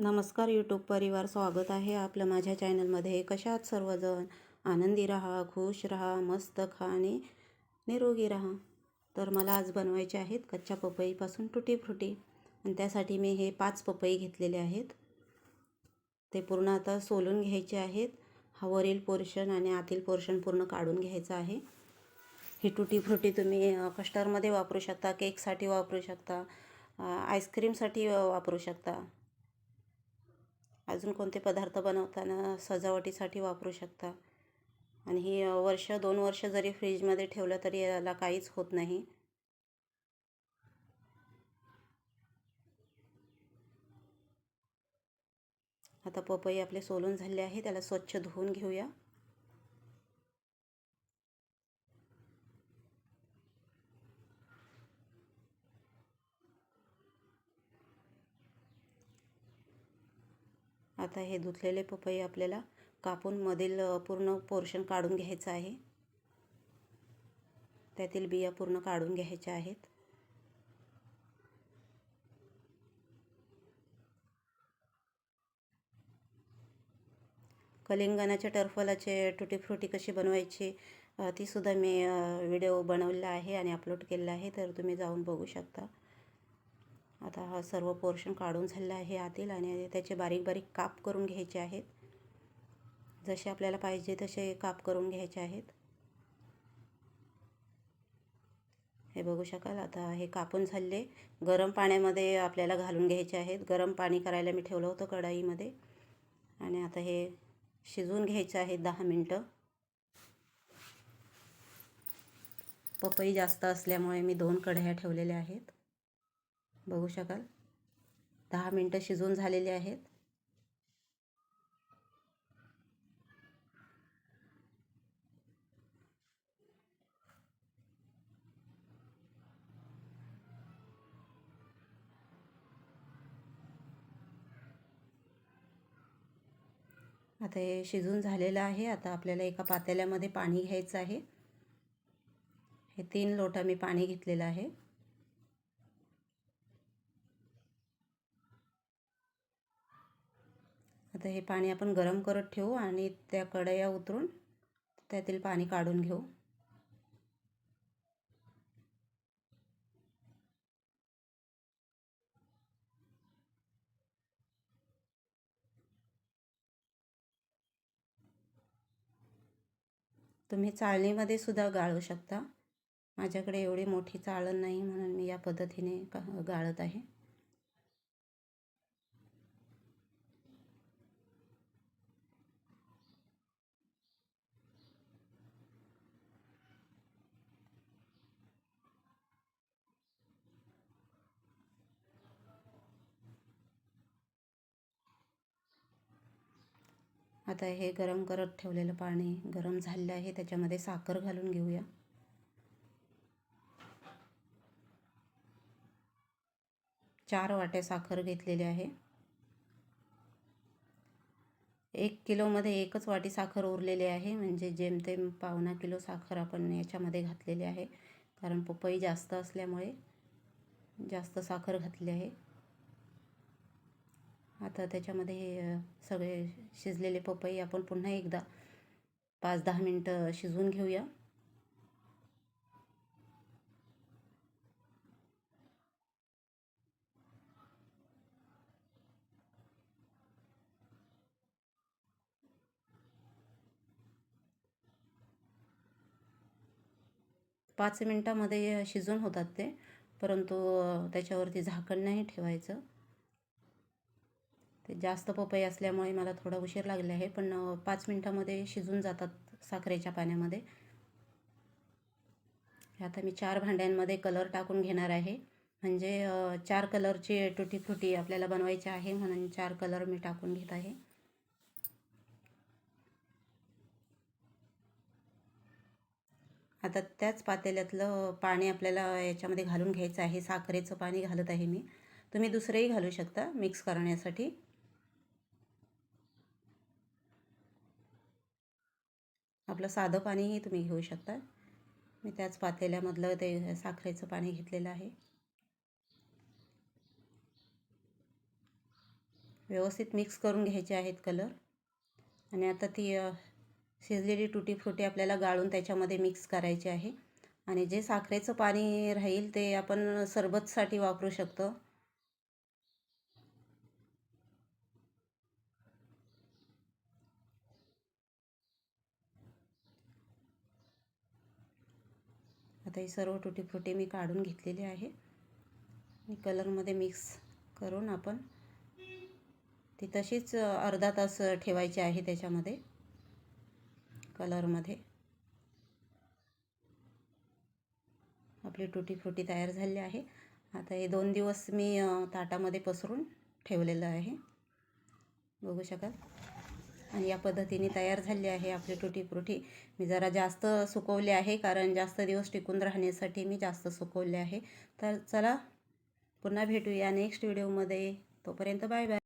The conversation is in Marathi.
नमस्कार यूट्यूब परिवार स्वागत आहे आपलं माझ्या चॅनलमध्ये कशात सर्वजण? आनंदी राहा खुश राहा मस्त खा आणि निरोगी राहा. तर मला आज बनवायचे आहेत कच्च्या पपईपासून टुटी फ्रुटी. आणि त्यासाठी मी हे पाच पपई घेतलेले आहेत. ते पूर्ण आता सोलून घ्यायचे आहेत. हा वरील पोर्शन आणि आतील पोर्शन पूर्ण काढून घ्यायचं आहे. ही टुटी फ्रुटी तुम्ही कस्टरमध्ये वापरू शकता केकसाठी वापरू शकता आईस्क्रीमसाठी वापरू शकता. अजून कोणते पदार्थ बनवताना सजावटीसाठी वापरू शकता. आणि ही वर्ष दोन वर्ष जरी फ्रीजमध्ये ठेवलं तरी याला काहीच होत नाही. आता पपई आपले सोलून झाले आहे त्याला स्वच्छ धुवून घेऊया. आता हे धुतलेले पपई आपल्याला कापून मधील पूर्ण पोर्शन काढून घ्यायचं आहे. त्यातील बिया पूर्ण काढून घ्यायच्या आहेत. कलिंगणाच्या टर्फलाचे टुटी फ्रुटी कशी बनवायची तीसुद्धा मी व्हिडिओ बनवलेला आहे आणि अपलोड केलेला आहे तर तुम्ही जाऊन बघू शकता. आता हा सर्व पोर्शन काढून झालेला आहे आतील आणि त्याचे बारीक बारीक काप करून घ्यायचे आहेत. जसे आपल्याला पाहिजे तसे काप करून घ्यायचे आहेत. हे बघू शकाल आता हे कापून झाले. गरम पाण्यामध्ये आपल्याला घालून घ्यायचे आहेत. गरम पाणी करायला मी ठेवलं होतं कढाईमध्ये. आणि आता हे शिजवून घ्यायचं आहे दहा मिनटं. पपई जास्त असल्यामुळे मी दोन कढया ठेवलेल्या आहेत. बघू शकाल. दहा मिनटं शिजून झालेली आहेत. आता हे शिजून झालेलं आहे. आता आपल्याला एका पातेल्यामध्ये पाणी घ्यायचं आहे. हे तीन लोटा मी पाणी घेतलेलं आहे. आता हे पाणी आपण गरम करत ठेवू आणि त्या कढया उतरून त्यातील पाणी काढून घेऊ. तुम्ही चाळणीमध्ये सुद्धा गाळू शकता. माझ्याकडे एवढी मोठी चाळण नाही म्हणून मी या पद्धतीने गाळत आहे. आता हे गरम करत ठेवलेलं पाणी गरम झालेलं आहे त्याच्यामध्ये साखर घालून घेऊया. चार वाट्या साखर घेतलेली आहे. एक किलोमध्ये एकच वाटी साखर उरलेली आहे म्हणजे जेमतेम पावणा किलो साखर आपण याच्यामध्ये घातलेली आहे. कारण पपई जास्त असल्यामुळे जास्त साखर घातली आहे. आता त्याच्यामध्ये सगळे शिजलेले पपई आपण पुन्हा एकदा पाच दहा मिनटं शिजवून घेऊया. पाच मिनटामध्ये शिजून होतात ते परंतु त्याच्यावरती झाकण नाही ठेवायचं. ते जास्त पपई असल्यामुळे मला थोडा उशीर लागला आहे पण पाच मिनटामध्ये शिजून जातात साखरेच्या पाण्यामध्ये. आता मी चार भांड्यांमध्ये कलर टाकून घेणार आहे. म्हणजे चार कलरची टुटी फ्रुटी आपल्याला बनवायची आहे म्हणून चार कलर मी टाकून घेत आहे. आता त्याच पातेल्यातलं पाणी आपल्याला याच्यामध्ये घालून घ्यायचं आहे साखरेचं पाणी घालत आहे मी. तुम्ही दुसरंही घालू शकता मिक्स करण्यासाठी. आपलं साधं पाणीही तुम्ही घेऊ शकता मी त्याच पातेल्यामधलं ते साखरेचं पाणी घेतलेलं आहे. व्यवस्थित मिक्स करून घ्यायचे आहेत कलर. आणि आता ती शिजलेली तुटी फ्रुटी आपल्याला गाळून त्याच्यामध्ये मिक्स करायची आहे. आणि जे साखरेचं पाणी राहील ते आपण सरबतसाठी वापरू शकतो. आता ही सर्व तुटी मी काढून घेतलेली आहे. आणि कलरमध्ये मिक्स करून आपण ती तशीच अर्धा तास ठेवायची आहे त्याच्यामध्ये कलरमध्ये. आपली तुटी तयार झाली आहे. आता हे दोन दिवस मी ताटामध्ये पसरून ठेवलेलं आहे. बघू शकाल. आणि या पद्धतीने तयार झाली आहे आपली तुटी फ्रुटी मी जरा जास्त सुकवले आहे कारण जास्त दिवस टिकून राहण्यासाठी मी जास्त सुकवले आहे. तर चला पुन्हा भेटूया नेक्स्ट व्हिडिओमध्ये तोपर्यंत बाय बाय